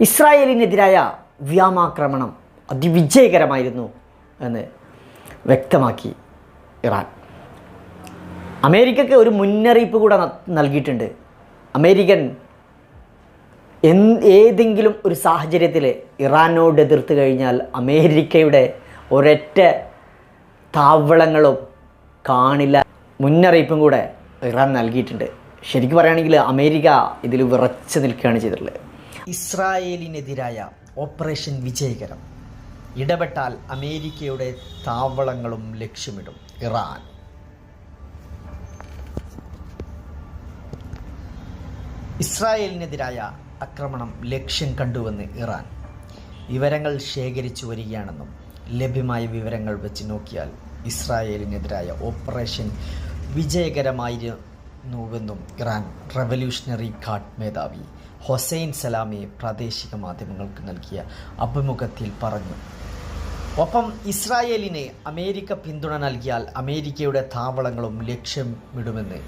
ഇസ്രായേലിനെതിരായ വ്യോമാക്രമണം അതിവിജയകരമായിരുന്നു എന്ന് വ്യക്തമാക്കി ഇറാൻ. അമേരിക്കയ്ക്ക് ഒരു മുന്നറിയിപ്പ് കൂടെ നൽകിയിട്ടുണ്ട്. അമേരിക്കൻ ഏതെങ്കിലും ഒരു സാഹചര്യത്തിൽ ഇറാനോട് എതിർത്ത് കഴിഞ്ഞാൽ അമേരിക്കയുടെ ഒരൊറ്റ താവളങ്ങളും കാണില്ല. മുന്നറിയിപ്പും കൂടെ ഇറാൻ നൽകിയിട്ടുണ്ട്. ശരിക്കും പറയുകയാണെങ്കിൽ അമേരിക്ക ഇതിൽ വിറച്ച് നിൽക്കുകയാണ് ചെയ്തിട്ടുള്ളത്. ഇസ്രായേലിനെതിരായ ഓപ്പറേഷൻ വിജയകരം. ഇടപെട്ടാൽ അമേരിക്കയുടെ താവളങ്ങളും ലക്ഷ്യമിടും ഇറാൻ. ഇസ്രായേലിനെതിരായ ആക്രമണം ലക്ഷ്യം കണ്ടുവെന്ന് ഇറാൻ. വിവരങ്ങൾ ശേഖരിച്ചു വരികയാണെന്നും ലഭ്യമായ വിവരങ്ങൾ വെച്ച് നോക്കിയാൽ ഇസ്രായേലിനെതിരായ ഓപ്പറേഷൻ വിജയകരമായിരുന്നുവെന്നും ഇറാൻ റവല്യൂഷണറി ഗാർഡ് മേധാവി ഹൊസൈൻ സലാമിയെ പ്രാദേശിക മാധ്യമങ്ങൾക്ക് നൽകിയ അഭിമുഖത്തിൽ പറഞ്ഞു. ഒപ്പം ഇസ്രായേലിനെ അമേരിക്ക പിന്തുണ നൽകിയാൽ അമേരിക്കയുടെ താവളങ്ങളും ലക്ഷ്യമിടുമെന്ന്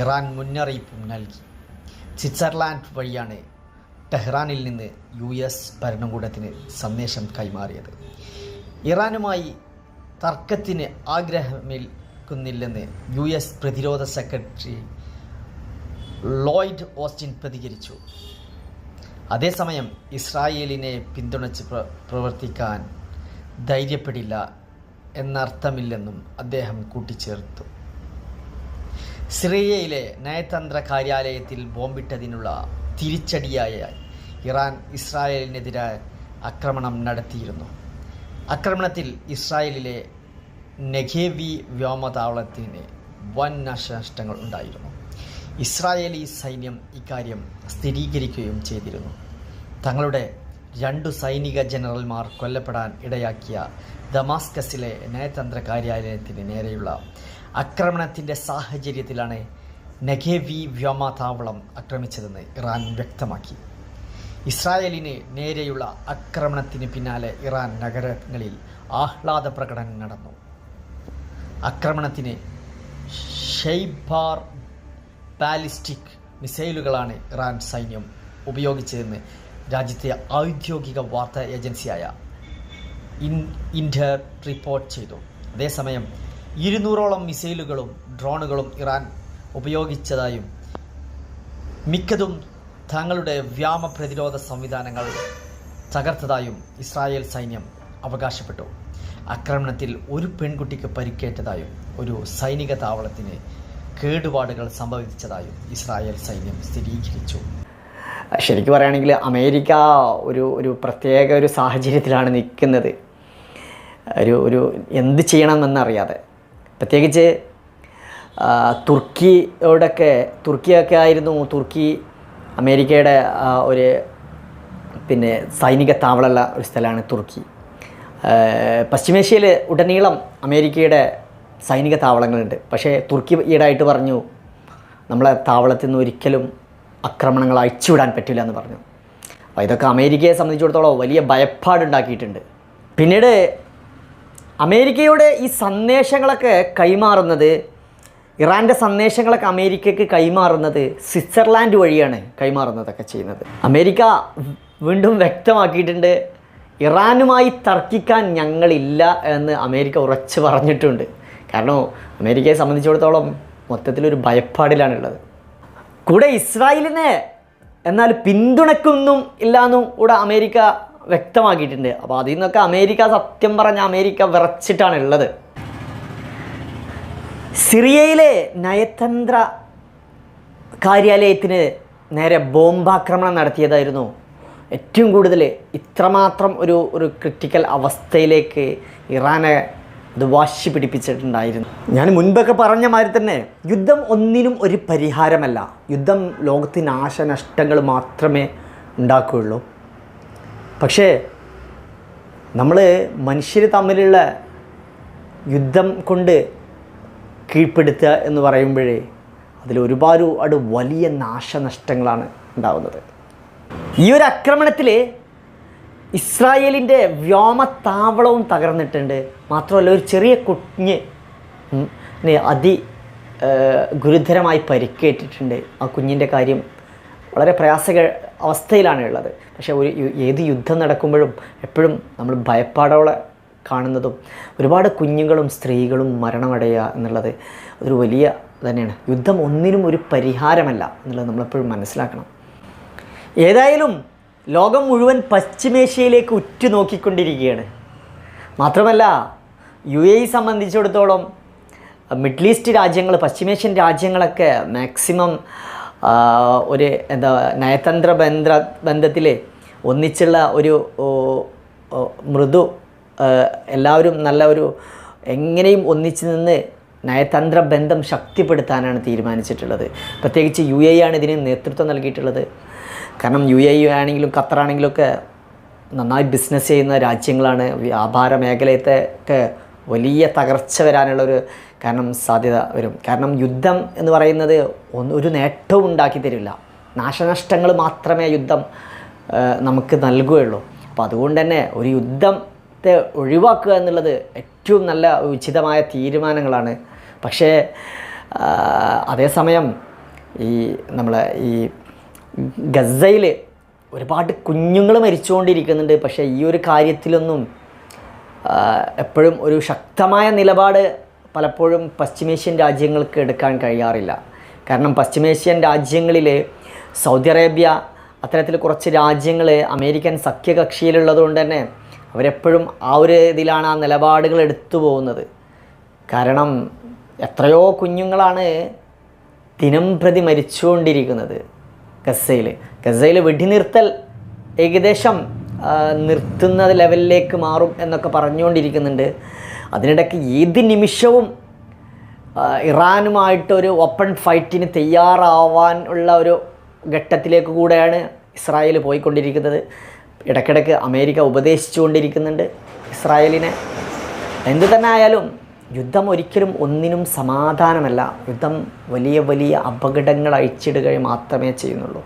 ഇറാൻ മുന്നറിയിപ്പും നൽകി. സ്വിറ്റ്സർലാൻഡ് വഴിയാണ് ടെഹ്റാനിൽ നിന്ന് യു എസ് ഭരണകൂടത്തിന് സന്ദേശം കൈമാറിയത്. ഇറാനുമായി തർക്കത്തിന് ആഗ്രഹമേൽക്കുന്നില്ലെന്ന് യു എസ് പ്രതിരോധ സെക്രട്ടറി ലോയിഡ് ഓസ്റ്റിൻ പ്രതികരിച്ചു. അതേസമയം ഇസ്രായേലിനെ പിന്തുണച്ച് പ്ര- പ്രവർത്തിക്കാൻ ധൈര്യപ്പെടില്ല എന്നർത്ഥമില്ലെന്നും അദ്ദേഹം കൂട്ടിച്ചേർത്തു. സിറിയയിലെ നയതന്ത്ര കാര്യാലയത്തിൽ ബോംബിട്ടതിനുള്ള തിരിച്ചടിയായ ഇറാൻ ഇസ്രായേലിനെതിരെ ആക്രമണം നടത്തിയിരുന്നു. ആക്രമണത്തിൽ ഇസ്രായേലിലെ നെഗേവി വ്യോമതാവളത്തിന് വൻ നാശനഷ്ടങ്ങൾ ഉണ്ടായിരുന്നു. ഇസ്രായേലി സൈന്യം ഇക്കാര്യം സ്ഥിരീകരിക്കുകയും ചെയ്തിരുന്നു. തങ്ങളുടെ രണ്ടു സൈനിക ജനറൽമാർ കൊല്ലപ്പെടാൻ ഇടയാക്കിയ ദമാസ്കസിലെ നയതന്ത്ര കാര്യാലയത്തിന് നേരെയുള്ള ആക്രമണത്തിന്റെ സാഹചര്യത്തിലാണ് നെഗേവി വ്യോമതാവളം ആക്രമിച്ചതെന്ന് ഇറാൻ വ്യക്തമാക്കി. ഇസ്രായേലിന് നേരെയുള്ള ആക്രമണത്തിന് പിന്നാലെ ഇറാൻ നഗരങ്ങളിൽ ആഹ്ലാദ പ്രകടനം നടന്നു. ആക്രമണത്തിന് ഷെയ്ബാർ ബാലിസ്റ്റിക് മിസൈലുകളാണ് ഇറാൻ സൈന്യം ഉപയോഗിച്ചതെന്ന് രാജ്യത്തെ ഔദ്യോഗിക വാർത്താ ഏജൻസിയായ ഇൻ ഇൻഡർ റിപ്പോർട്ട് ചെയ്തു. അതേസമയം ഇരുന്നൂറോളം മിസൈലുകളും ഡ്രോണുകളും ഇറാൻ ഉപയോഗിച്ചതായും മിക്കതും തങ്ങളുടെ വ്യാമ പ്രതിരോധ സംവിധാനങ്ങൾ തകർത്തതായും ഇസ്രായേൽ സൈന്യം അവകാശപ്പെട്ടു. ആക്രമണത്തിൽ ഒരു പെൺകുട്ടിക്ക് പരിക്കേറ്റതായും ഒരു സൈനിക താവളത്തിന് കേടുപാടുകൾ സംഭവിച്ചതായും ഇസ്രായേൽ സൈന്യം സ്ഥിരീകരിച്ചു. ശരിക്കും പറയുകയാണെങ്കിൽ അമേരിക്ക ഒരു ഒരു പ്രത്യേക ഒരു സാഹചര്യത്തിലാണ് നിൽക്കുന്നത്. ഒരു ഒരു എന്ത് ചെയ്യണമെന്നറിയാതെ. പ്രത്യേകിച്ച് തുർക്കിയോടൊക്കെ തുർക്കിയൊക്കെ ആയിരുന്നു തുർക്കി അമേരിക്കയുടെ ഒരു പിന്നെ സൈനിക താവളമുള്ള ഒരു സ്ഥലമാണ് തുർക്കി. പശ്ചിമേഷ്യയിൽ ഉടനീളം അമേരിക്കയുടെ സൈനിക താവളങ്ങളുണ്ട്. പക്ഷേ തുർക്കി ഈടായിട്ട് പറഞ്ഞു നമ്മളെ താവളത്തിൽ നിന്ന് ഒരിക്കലും ആക്രമണങ്ങൾ അയച്ചുവിടാൻ പറ്റില്ല എന്ന് പറഞ്ഞു. അപ്പോൾ ഇതൊക്കെ അമേരിക്കയെ സംബന്ധിച്ചിടത്തോളം വലിയ ഭയപ്പാടുണ്ടാക്കിയിട്ടുണ്ട്. പിന്നീട് അമേരിക്കയുടെ ഈ സന്ദേശങ്ങളൊക്കെ കൈമാറുന്നത് ഇറാന്റെ സന്ദേശങ്ങളൊക്കെ അമേരിക്കയ്ക്ക് കൈമാറുന്നത് സ്വിറ്റ്സർലാൻഡ് വഴിയാണ് കൈമാറുന്നതൊക്കെ ചെയ്യുന്നത്. അമേരിക്ക വീണ്ടും വ്യക്തമാക്കിയിട്ടുണ്ട് ഇറാനുമായി തർക്കിക്കാൻ ഞങ്ങളില്ല എന്ന് അമേരിക്ക ഉറച്ചു പറഞ്ഞിട്ടുണ്ട്. കാരണം അമേരിക്കയെ സംബന്ധിച്ചിടത്തോളം മൊത്തത്തിലൊരു ഭയപ്പാടിലാണുള്ളത്. കൂടെ ഇസ്രായേലിനെ എന്നാൽ പിന്തുണയ്ക്കൊന്നും ഇല്ലാന്നും കൂടെ അമേരിക്ക വ്യക്തമാക്കിയിട്ടുണ്ട്. അപ്പോൾ അതിൽ നിന്നൊക്കെ അമേരിക്ക സത്യം പറഞ്ഞ അമേരിക്ക വിറച്ചിട്ടാണ് ഉള്ളത് സിറിയയിലെ നയതന്ത്ര കാര്യാലയത്തിന് നേരെ ബോംബാക്രമണം നടത്തിയതായിരുന്നു. ഏറ്റവും കൂടുതൽ ഇത്രമാത്രം ഒരു ഒരു ക്രിട്ടിക്കൽ അവസ്ഥയിലേക്ക് ഇറാനെ അത് വാശി പിടിപ്പിച്ചിട്ടുണ്ടായിരുന്നു. ഞാൻ മുൻപൊക്കെ പറഞ്ഞ മാതിരി തന്നെ യുദ്ധം ഒന്നിനും ഒരു പരിഹാരമല്ല. യുദ്ധം ലോകത്തിന് നാശനഷ്ടങ്ങൾ മാത്രമേ ഉണ്ടാക്കുകയുള്ളൂ. പക്ഷേ നമ്മൾ മനുഷ്യർ തമ്മിലുള്ള യുദ്ധം കൊണ്ട് കീഴ്പ്പെടുത്തുക എന്ന് പറയുമ്പോഴേ അതിൽ ഒരുപാട് വലിയ നാശനഷ്ടങ്ങളാണ് ഉണ്ടാകുന്നത് ഈ ഒരു ആക്രമണത്തിൽ ഇസ്രായേലിന്റെ വ്യോമത്താവളവും തകർന്നിട്ടുണ്ട്. മാത്രമല്ല ഒരു ചെറിയ കുഞ്ഞ് അതി ഗുരുതരമായി പരിക്കേറ്റിട്ടുണ്ട്. ആ കുഞ്ഞിന്റെ കാര്യം വളരെ പ്രയാസക അവസ്ഥയിലാണ് ഉള്ളത്. പക്ഷേ ഒരു ഏത് യുദ്ധം നടക്കുമ്പോഴും എപ്പോഴും നമ്മൾ ഭയപ്പാടോടെ കാണുന്നതും ഒരുപാട് കുഞ്ഞുങ്ങളും സ്ത്രീകളും മരണമടയുക എന്നുള്ളത് ഒരു വലിയ തന്നെയാണ്. യുദ്ധം ഒന്നിനും ഒരു പരിഹാരമല്ല എന്നുള്ളത് നമ്മളെപ്പോഴും മനസ്സിലാക്കണം. ഏതായാലും ലോകം മുഴുവൻ പശ്ചിമേഷ്യയിലേക്ക് ഉറ്റുനോക്കിക്കൊണ്ടിരിക്കുകയാണ്. മാത്രമല്ല യു എ സംബന്ധിച്ചിടത്തോളം മിഡിൽ ഈസ്റ്റ് രാജ്യങ്ങൾ പശ്ചിമേഷ്യൻ രാജ്യങ്ങളൊക്കെ മാക്സിമം ഒരു എന്താ നയതന്ത്ര ബന്ധ ബന്ധത്തിൽ ഒന്നിച്ചുള്ള ഒരു മൃദു എല്ലാവരും നല്ല ഒരു എങ്ങനെയും ഒന്നിച്ച് നിന്ന് നയതന്ത്ര ബന്ധം ശക്തിപ്പെടുത്താനാണ് തീരുമാനിച്ചിട്ടുള്ളത്. പ്രത്യേകിച്ച് യു എ ആണ് ഇതിന് നേതൃത്വം നൽകിയിട്ടുള്ളത്. കാരണം യു എ ആണെങ്കിലും ഖത്തറാണെങ്കിലും ഒക്കെ നന്നായി ബിസിനസ് ചെയ്യുന്ന രാജ്യങ്ങളാണ്. വ്യാപാര മേഖലയത്തെ ഒക്കെ വലിയ തകർച്ച വരാനുള്ളൊരു കാരണം സാധ്യത വരും. കാരണം യുദ്ധം എന്ന് പറയുന്നത് ഒരു നേട്ടവും ഉണ്ടാക്കി തരില്ല. നാശനഷ്ടങ്ങൾ മാത്രമേ യുദ്ധം നമുക്ക് നൽകുകയുള്ളൂ. അപ്പോൾ അതുകൊണ്ട് തന്നെ ഒരു യുദ്ധത്തെ ഒഴിവാക്കുക എന്നുള്ളത് ഏറ്റവും നല്ല ഉചിതമായ തീരുമാനങ്ങളാണ്. പക്ഷേ അതേസമയം ഈ നമ്മളെ ഈ ഗസയിൽ ഒരുപാട് കുഞ്ഞുങ്ങൾ മരിച്ചുകൊണ്ടിരിക്കുന്നുണ്ട്. പക്ഷേ ഈ ഒരു കാര്യത്തിലൊന്നും എപ്പോഴും ഒരു ശക്തമായ നിലപാട് പലപ്പോഴും പശ്ചിമേഷ്യൻ രാജ്യങ്ങൾക്ക് എടുക്കാൻ കഴിയാറില്ല. കാരണം പശ്ചിമേഷ്യൻ രാജ്യങ്ങളിൽ സൗദി അറേബ്യ അത്തരത്തിൽ കുറച്ച് രാജ്യങ്ങൾ അമേരിക്കൻ സഖ്യകക്ഷിയിലുള്ളത് കൊണ്ട് തന്നെ അവരെപ്പോഴും ആ ഒരു ഇതിലാണ് ആ നിലപാടുകൾ എടുത്തു പോകുന്നത്. കാരണം എത്രയോ കുഞ്ഞുങ്ങളാണ് ദിനം പ്രതി മരിച്ചുകൊണ്ടിരിക്കുന്നത്. ഗസയിൽ ഗസയിൽ വെടിനിർത്തൽ ഏകദേശം നിർത്തുന്ന ലെവലിലേക്ക് മാറും എന്നൊക്കെ പറഞ്ഞുകൊണ്ടിരിക്കുന്നുണ്ട്. അതിനിടയ്ക്ക് ഏത് നിമിഷവും ഇറാനുമായിട്ടൊരു ഓപ്പൺ ഫൈറ്റിന് തയ്യാറാവാൻ ഉള്ള ഒരു ഘട്ടത്തിലേക്ക് കൂടെയാണ് ഇസ്രായേൽ പോയിക്കൊണ്ടിരിക്കുന്നത്. ഇടയ്ക്കിടയ്ക്ക് അമേരിക്ക ഉപദേശിച്ചുകൊണ്ടിരിക്കുന്നുണ്ട് ഇസ്രായേലിനെ. എന്ത് തന്നെ ആയാലും യുദ്ധം ഒരിക്കലും ഒന്നിനും സമാധാനമല്ല. യുദ്ധം വലിയ വലിയ അപകടങ്ങൾ അഴിച്ചിടുകയും മാത്രമേ ചെയ്യുന്നുള്ളൂ.